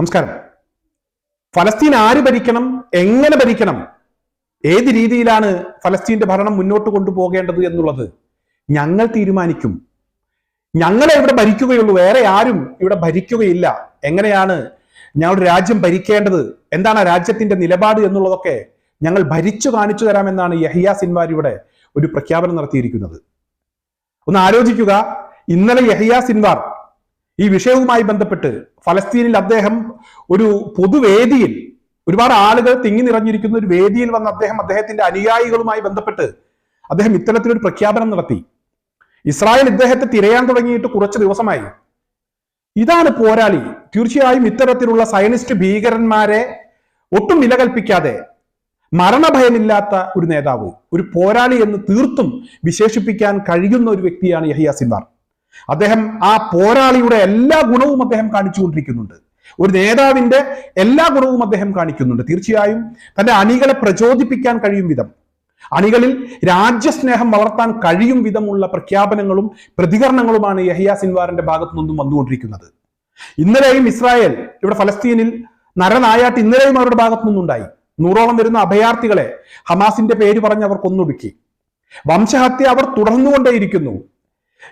നമസ്കാരം. ഫലസ്തീൻ ആര് ഭരിക്കണം? എങ്ങനെ ഭരിക്കണം? ഏത് രീതിയിലാണ് ഫലസ്തീന്റെ ഭരണം മുന്നോട്ട് കൊണ്ടുപോകേണ്ടത് എന്നുള്ളത് ഞങ്ങൾ തീരുമാനിക്കും. ഞങ്ങളെ ഇവിടെ ഭരിക്കുകയുള്ളൂ വേറെ ആരും ഇവിടെ ഭരിക്കുകയില്ല. എങ്ങനെയാണ് ഞങ്ങളുടെ രാജ്യം ഭരിക്കേണ്ടത്? എന്താണ് രാജ്യത്തിന്റെ നിലപാട് എന്നുള്ളതൊക്കെ ഞങ്ങൾ ഭരിച്ചു കാണിച്ചു തരാമെന്നാണ് യഹിയ സിൻവാർ ഇവിടെ ഒരു പ്രഖ്യാപനം നടത്തിയിരിക്കുന്നത്. ഒന്ന് ആലോചിക്കുക. ഇന്നലെ യഹിയ സിൻവാർ ഈ വിഷയവുമായി ബന്ധപ്പെട്ട് ഫലസ്തീനിൽ അദ്ദേഹം ഒരു പൊതുവേദിയിൽ ഒരുപാട് ആളുകൾ തിങ്ങി നിറഞ്ഞിരിക്കുന്ന ഒരു വേദിയിൽ വന്ന അദ്ദേഹം അദ്ദേഹത്തിന്റെ അനുയായികളുമായി ബന്ധപ്പെട്ട് അദ്ദേഹം ഇത്തരത്തിലൊരു പ്രഖ്യാപനം നടത്തി. ഇസ്രായേൽ ഇദ്ദേഹത്തെ തിരയാൻ തുടങ്ങിയിട്ട് കുറച്ച് ദിവസമായി. ഇതാണ് പോരാളി. തീർച്ചയായും ഇത്തരത്തിലുള്ള സയനിസ്റ്റ് ഭീകരന്മാരെ ഒട്ടും വില കൽപ്പിക്കാതെ മരണഭയമില്ലാത്ത ഒരു നേതാവ് ഒരു പോരാളി എന്ന് തീർത്തും വിശേഷിപ്പിക്കാൻ കഴിയുന്ന ഒരു വ്യക്തിയാണ് യഹിയ സിൻവാർ. അദ്ദേഹം ആ പോരാളിയുടെ എല്ലാ ഗുണവും അദ്ദേഹം കാണിച്ചുകൊണ്ടിരിക്കുന്നുണ്ട്. ഒരു നേതാവിന്റെ എല്ലാ ഗുണവും അദ്ദേഹം കാണിക്കുന്നുണ്ട്. തീർച്ചയായും തന്റെ അണികളെ പ്രചോദിപ്പിക്കാൻ കഴിയും വിധം അണികളിൽ രാജ്യസ്നേഹം വളർത്താൻ കഴിയും വിധമുള്ള പ്രഖ്യാപനങ്ങളും പ്രതികരണങ്ങളുമാണ് യഹിയ സിൻവാറിന്റെ ഭാഗത്തു നിന്നും വന്നുകൊണ്ടിരിക്കുന്നത്. ഇന്നലെയും ഇസ്രായേൽ ഇവിടെ ഫലസ്തീനിൽ നരനായാട്ട് ഇന്നലെയും അവരുടെ ഭാഗത്തു നിന്നുണ്ടായി. നൂറോളം വരുന്ന അഭയാർത്ഥികളെ ഹമാസിന്റെ പേര് പറഞ്ഞ് അവർ കൊന്നൊടുക്കി. വംശഹത്യ അവർ തുടർന്നുകൊണ്ടേയിരിക്കുന്നു.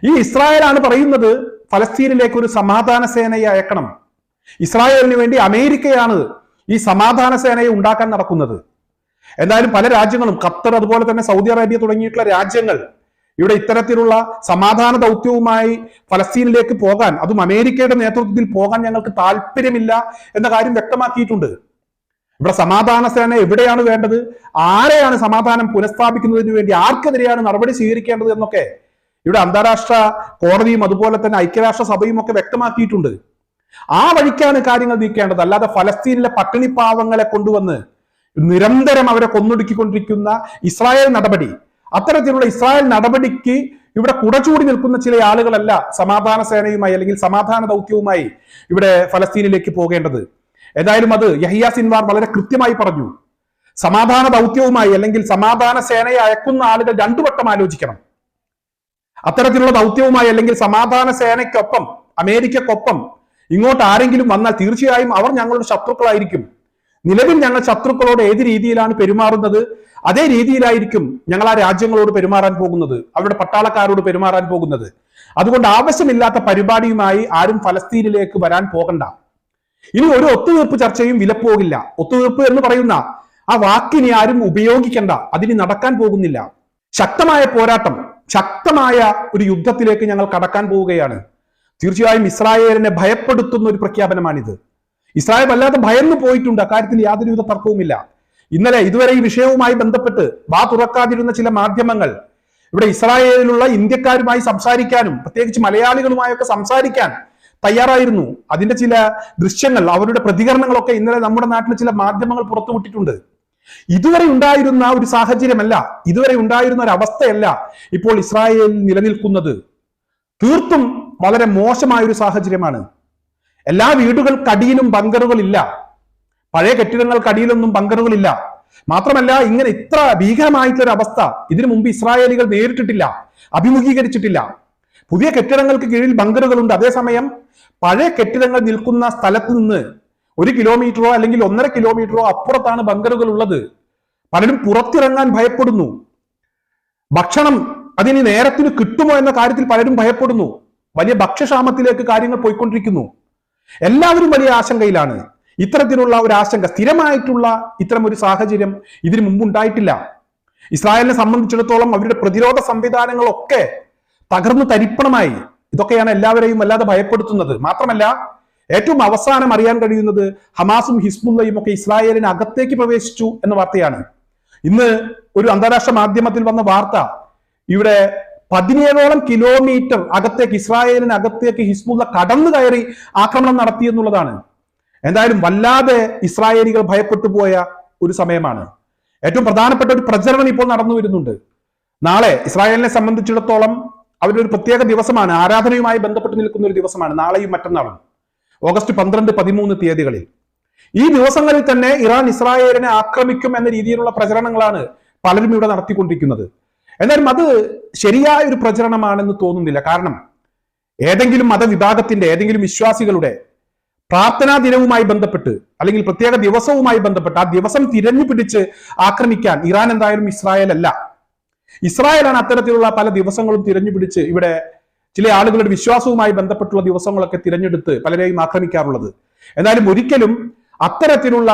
ഈ ഇസ്രായേലാണ് പറയുന്നത് ഫലസ്തീനിലേക്ക് ഒരു സമാധാന സേനയെ അയക്കണം. ഇസ്രായേലിന് വേണ്ടി അമേരിക്കയാണ് ഈ സമാധാന സേനയെ ഉണ്ടാക്കാൻ നടക്കുന്നത്. എന്തായാലും പല രാജ്യങ്ങളും ഖത്തർ അതുപോലെ തന്നെ സൗദി അറേബ്യ തുടങ്ങിയിട്ടുള്ള രാജ്യങ്ങൾ ഇവിടെ ഇത്തരത്തിലുള്ള സമാധാന ദൗത്യവുമായി ഫലസ്തീനിലേക്ക് പോകാൻ അതും അമേരിക്കയുടെ നേതൃത്വത്തിൽ പോകാൻ ഞങ്ങൾക്ക് താല്പര്യമില്ല എന്ന കാര്യം വ്യക്തമാക്കിയിട്ടുണ്ട്. ഇവിടെ സമാധാന സേന എവിടെയാണ് വേണ്ടത്? ആരെയാണ് സമാധാനം പുനഃസ്ഥാപിക്കുന്നതിന് വേണ്ടി ആർക്കെതിരെയാണ് നടപടി സ്വീകരിക്കേണ്ടത് എന്നൊക്കെ ഇവിടെ അന്താരാഷ്ട്ര കോടതിയും അതുപോലെ തന്നെ ഐക്യരാഷ്ട്ര സഭയും ഒക്കെ വ്യക്തമാക്കിയിട്ടുണ്ട്. ആ വഴിക്കാണ് കാര്യങ്ങൾ നീക്കേണ്ടത്. അല്ലാതെ ഫലസ്തീനിലെ പട്ടിണി പാവങ്ങളെ കൊണ്ടുവന്ന് നിരന്തരം അവരെ കൊന്നൊടുക്കിക്കൊണ്ടിരിക്കുന്ന ഇസ്രായേൽ നടപടി. അത്തരത്തിലുള്ള ഇസ്രായേൽ നടപടിക്ക് ഇവിടെ കുടചൂടി നിൽക്കുന്ന ചില ആളുകളല്ല സമാധാന സേനയുമായി അല്ലെങ്കിൽ സമാധാന ദൗത്യവുമായി ഇവിടെ ഫലസ്തീനിലേക്ക് പോകേണ്ടത്. ഏതായാലും അത് യഹിയ സിൻവാർ വളരെ കൃത്യമായി പറഞ്ഞു. സമാധാന ദൗത്യവുമായി അല്ലെങ്കിൽ സമാധാന സേനയെ അയക്കുന്ന ആളുകൾ രണ്ടു വട്ടം ആലോചിക്കണം. അത്തരത്തിലുള്ള ദൗത്യവുമായി അല്ലെങ്കിൽ സമാധാന സേനയ്ക്കൊപ്പം അമേരിക്കക്കൊപ്പം ഇങ്ങോട്ട് ആരെങ്കിലും വന്നാൽ തീർച്ചയായും അവർ ഞങ്ങളുടെ ശത്രുക്കളായിരിക്കും. നിലവിൽ ഞങ്ങൾ ശത്രുക്കളോട് ഏത് രീതിയിലാണ് പെരുമാറുന്നത്? അതേ രീതിയിലായിരിക്കും ഞങ്ങൾ ആ രാജ്യങ്ങളോട് പെരുമാറാൻ പോകുന്നത് അവരുടെ പട്ടാളക്കാരോട് പെരുമാറാൻ പോകുന്നത്. അതുകൊണ്ട് ആവശ്യമില്ലാത്ത പരിപാടിയുമായി ആരും ഫലസ്തീനിലേക്ക് വരാൻ പോകണ്ട. ഇനി ഒരു ഒത്തുതീർപ്പ് ചർച്ചയും വിലപ്പോകില്ല. ഒത്തുതീർപ്പ് എന്ന് പറയുന്ന ആ വാക്കിനെ ആരും ഉപയോഗിക്കണ്ട. അതിന് നടക്കാൻ പോകുന്നില്ല. ശക്തമായ പോരാട്ടം ശക്തമായ ഒരു യുദ്ധത്തിലേക്ക് ഞങ്ങൾ കടക്കാൻ പോവുകയാണ്. തീർച്ചയായും ഇസ്രായേലിനെ ഭയപ്പെടുത്തുന്ന ഒരു പ്രഖ്യാപനമാണിത്. ഇസ്രായേൽ വല്ലാതെ ഭയന്നു പോയിട്ടുണ്ട്. അക്കാര്യത്തിൽ യാതൊരുവിധ തർക്കവുമില്ല. ഇന്നലെ ഇതുവരെ ഈ വിഷയവുമായി ബന്ധപ്പെട്ട് വാ തുറക്കാതിരുന്ന ചില മാധ്യമങ്ങൾ ഇവിടെ ഇസ്രായേലിലുള്ള ഇന്ത്യക്കാരുമായി സംസാരിക്കാനും പ്രത്യേകിച്ച് മലയാളികളുമായൊക്കെ സംസാരിക്കാൻ തയ്യാറായിരുന്നു. അതിന്റെ ചില ദൃശ്യങ്ങൾ അവരുടെ പ്രതികരണങ്ങളൊക്കെ ഇന്നലെ നമ്മുടെ നാട്ടിലെ ചില മാധ്യമങ്ങൾ പുറത്തുവിട്ടിട്ടുണ്ട്. ഇതുവരെ ഉണ്ടായിരുന്ന ഒരു സാഹചര്യമല്ല ഇതുവരെ ഉണ്ടായിരുന്ന ഒരു അവസ്ഥയല്ല ഇപ്പോൾ ഇസ്രായേലിൽ നിലനിൽക്കുന്നത്. തീർത്തും വളരെ മോശമായ ഒരു സാഹചര്യമാണ്. എല്ലാ വീടുകൾക്കടിയിലും ബങ്കറുകളില്ല. പഴയ കെട്ടിടങ്ങൾക്കടിയിലൊന്നും ബങ്കറുകളില്ല. മാത്രമല്ല ഇങ്ങനെ ഇത്ര ഭീകരമായിട്ടുള്ള അവസ്ഥ ഇതിനു മുമ്പ് ഇസ്രായേലികൾ നേരിട്ടിട്ടില്ല അഭിമുഖീകരിച്ചിട്ടില്ല. പുതിയ കെട്ടിടങ്ങൾക്ക് കീഴിൽ ബങ്കറുകളുണ്ട്. അതേസമയം പഴയ കെട്ടിടങ്ങൾ നിൽക്കുന്ന സ്ഥലത്ത് നിന്ന് ഒരു കിലോമീറ്ററോ അല്ലെങ്കിൽ ഒന്നര കിലോമീറ്ററോ അപ്പുറത്താണ് ബങ്കറുകൾ ഉള്ളത് പലരും പുറത്തിറങ്ങാൻ ഭയപ്പെടുന്നു. ഭക്ഷണം അതിന് നേരത്തിന് കിട്ടുമോ എന്ന കാര്യത്തിൽ പലരും ഭയപ്പെടുന്നു. വലിയ ഭക്ഷ്യക്ഷാമത്തിലേക്ക് കാര്യങ്ങൾ പോയിക്കൊണ്ടിരിക്കുന്നു. എല്ലാവരും വലിയ ആശങ്കയിലാണ്. ഇത്തരത്തിലുള്ള ഒരു ആശങ്ക സ്ഥിരമായിട്ടുള്ള ഇത്തരം ഒരു സാഹചര്യം ഇതിനു മുമ്പ് ഉണ്ടായിട്ടില്ല. ഇസ്രായേലിനെ സംബന്ധിച്ചിടത്തോളം അവരുടെ പ്രതിരോധ സംവിധാനങ്ങളൊക്കെ തകർന്നു തരിപ്പണമായി. ഇതൊക്കെയാണ് എല്ലാവരെയും വല്ലാതെ ഭയപ്പെടുത്തുന്നത്. മാത്രമല്ല ഏറ്റവും അവസാനം അറിയാൻ കഴിയുന്നത് ഹമാസും ഹിസ്ബുല്ലയും ഒക്കെ ഇസ്രായേലിന് അകത്തേക്ക് പ്രവേശിച്ചു എന്ന വാർത്തയാണ്. ഇന്ന് ഒരു അന്താരാഷ്ട്ര മാധ്യമത്തിൽ വന്ന വാർത്ത ഇവിടെ പതിനേഴോളം കിലോമീറ്റർ അകത്തേക്ക് ഇസ്രായേലിന് അകത്തേക്ക് ഹിസ്ബുള്ള കടന്നു കയറി ആക്രമണം നടത്തി എന്നുള്ളതാണ്. എന്തായാലും വല്ലാതെ ഇസ്രായേലികൾ ഭയപ്പെട്ടു പോയ ഒരു സമയമാണ്. ഏറ്റവും പ്രധാനപ്പെട്ട ഒരു പ്രചരണം ഇപ്പോൾ നടന്നു വരുന്നുണ്ട്. നാളെ ഇസ്രായേലിനെ സംബന്ധിച്ചിടത്തോളം അവരുടെ ഒരു പ്രത്യേക ദിവസമാണ് ആരാധനയുമായി ബന്ധപ്പെട്ട് നിൽക്കുന്ന ഒരു ദിവസമാണ് നാളെയും മറ്റന്നാളും. ഓഗസ്റ്റ് പന്ത്രണ്ട് പതിമൂന്ന് തീയതികളിൽ. ഈ ദിവസങ്ങളിൽ തന്നെ ഇറാൻ ഇസ്രായേലിനെ ആക്രമിക്കും എന്ന രീതിയിലുള്ള പ്രചരണങ്ങളാണ് പലരും ഇവിടെ നടത്തിക്കൊണ്ടിരിക്കുന്നത്. എന്നാലും അത് ശരിയായ ഒരു പ്രചരണമാണെന്ന് തോന്നുന്നില്ല. കാരണം ഏതെങ്കിലും മതവിഭാഗത്തിന്റെ ഏതെങ്കിലും വിശ്വാസികളുടെ പ്രാർത്ഥനാ ദിനവുമായി ബന്ധപ്പെട്ട് അല്ലെങ്കിൽ പ്രത്യേക ദിവസവുമായി ബന്ധപ്പെട്ട് ആ ദിവസം തിരഞ്ഞു പിടിച്ച് ആക്രമിക്കാൻ ഇറാൻ എന്തായാലും ഇസ്രായേൽ അല്ല. ഇസ്രായേലാണ് അത്തരത്തിലുള്ള പല ദിവസങ്ങളും തിരഞ്ഞു പിടിച്ച് ഇവിടെ ചില ആളുകളുടെ വിശ്വാസവുമായി ബന്ധപ്പെട്ടുള്ള ദിവസങ്ങളൊക്കെ തിരഞ്ഞെടുത്ത് പലരെയും ആക്രമിക്കാറുള്ളത്. എന്നാലും ഒരിക്കലും അത്തരത്തിലുള്ള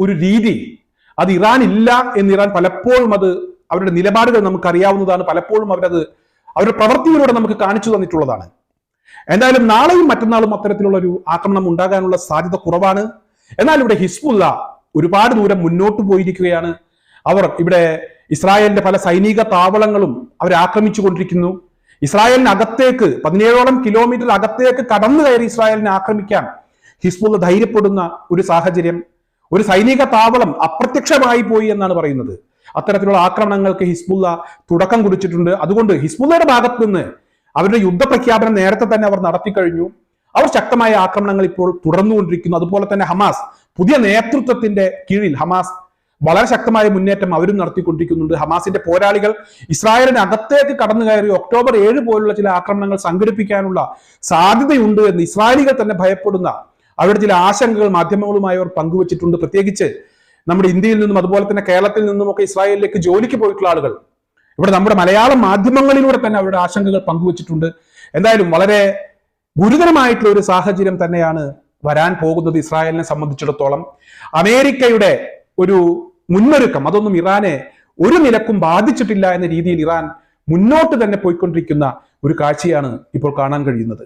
ഒരു രീതി അത് ഇറാൻ ഇല്ല എന്ന് ഇറാൻ പലപ്പോഴും അത് അവരുടെ നിലപാടുകൾ നമുക്ക് അറിയാവുന്നതാണ് പലപ്പോഴും അവരത് അവരുടെ പ്രവൃത്തിയിലൂടെ നമുക്ക് കാണിച്ചു തന്നിട്ടുള്ളതാണ്. എന്തായാലും നാളെയും മറ്റന്നാളും അത്തരത്തിലുള്ള ഒരു ആക്രമണം ഉണ്ടാകാനുള്ള സാധ്യത കുറവാണ്. എന്നാൽ ഇവിടെ ഹിസ്ബുല്ല ഒരുപാട് ദൂരം മുന്നോട്ട് പോയിരിക്കുകയാണ്. അവർ ഇവിടെ ഇസ്രായേലിന്റെ പല സൈനിക താവളങ്ങളും അവർ ആക്രമിച്ചു കൊണ്ടിരിക്കുന്നു ഇസ്രായേലിന് അകത്തേക്ക് പതിനേഴോളം കിലോമീറ്റർ അകത്തേക്ക് കടന്നു കയറി ഇസ്രായേലിനെ ആക്രമിക്കാൻ ഹിസ്ബുള്ള ധൈര്യപ്പെടുന്ന ഒരു സാഹചര്യം ഒരു സൈനിക താവളം അപ്രത്യക്ഷമായി പോയി എന്നാണ് പറയുന്നത്. അത്തരത്തിലുള്ള ആക്രമണങ്ങൾക്ക് ഹിസ്ബുള്ള തുടക്കം കുറിച്ചിട്ടുണ്ട്. അതുകൊണ്ട് ഹിസ്ബുള്ളയുടെ ഭാഗത്ത് നിന്ന് അവരുടെ യുദ്ധപ്രഖ്യാപനം നേരത്തെ തന്നെ അവർ നടത്തിക്കഴിഞ്ഞു. അവർ ശക്തമായ ആക്രമണങ്ങൾ ഇപ്പോൾ തുടർന്നുകൊണ്ടിരിക്കുന്നു. അതുപോലെ തന്നെ ഹമാസ് പുതിയ നേതൃത്വത്തിന്റെ കീഴിൽ ഹമാസ് വളരെ ശക്തമായ മുന്നേറ്റം അവരും നടത്തിക്കൊണ്ടിരിക്കുന്നുണ്ട്. ഹമാസിന്റെ പോരാളികൾ ഇസ്രായേലിന് അകത്തേക്ക് കടന്നു കയറി ഒക്ടോബർ ഏഴ് പോലുള്ള ചില ആക്രമണങ്ങൾ സംഘടിപ്പിക്കാനുള്ള സാധ്യതയുണ്ട് എന്ന് ഇസ്രായേലികൾ തന്നെ ഭയപ്പെടുന്ന അവരുടെ ചില ആശങ്കകൾ മാധ്യമങ്ങളുമായി അവർ പങ്കുവച്ചിട്ടുണ്ട്. പ്രത്യേകിച്ച് നമ്മുടെ ഇന്ത്യയിൽ നിന്നും അതുപോലെ തന്നെ കേരളത്തിൽ നിന്നും ഒക്കെ ഇസ്രായേലിലേക്ക് ജോലിക്ക് പോയിട്ടുള്ള ആളുകൾ. ഇവിടെ നമ്മുടെ മലയാള മാധ്യമങ്ങളിലൂടെ തന്നെ അവരുടെ ആശങ്കകൾ പങ്കുവച്ചിട്ടുണ്ട്. എന്തായാലും വളരെ ഗുരുതരമായിട്ടുള്ള ഒരു സാഹചര്യം തന്നെയാണ് വരാൻ പോകുന്നത് ഇസ്രായേലിനെ സംബന്ധിച്ചിടത്തോളം. അമേരിക്കയുടെ ഒരു മുന്നൊരുക്കം. അതൊന്നും ഇറാനെ ഒരു നിലക്കും ബാധിച്ചിട്ടില്ല എന്ന രീതിയിൽ ഇറാൻ മുന്നോട്ട് തന്നെ പോയിക്കൊണ്ടിരിക്കുന്ന ഒരു കാഴ്ചയാണ് ഇപ്പോൾ കാണാൻ കഴിയുന്നത്.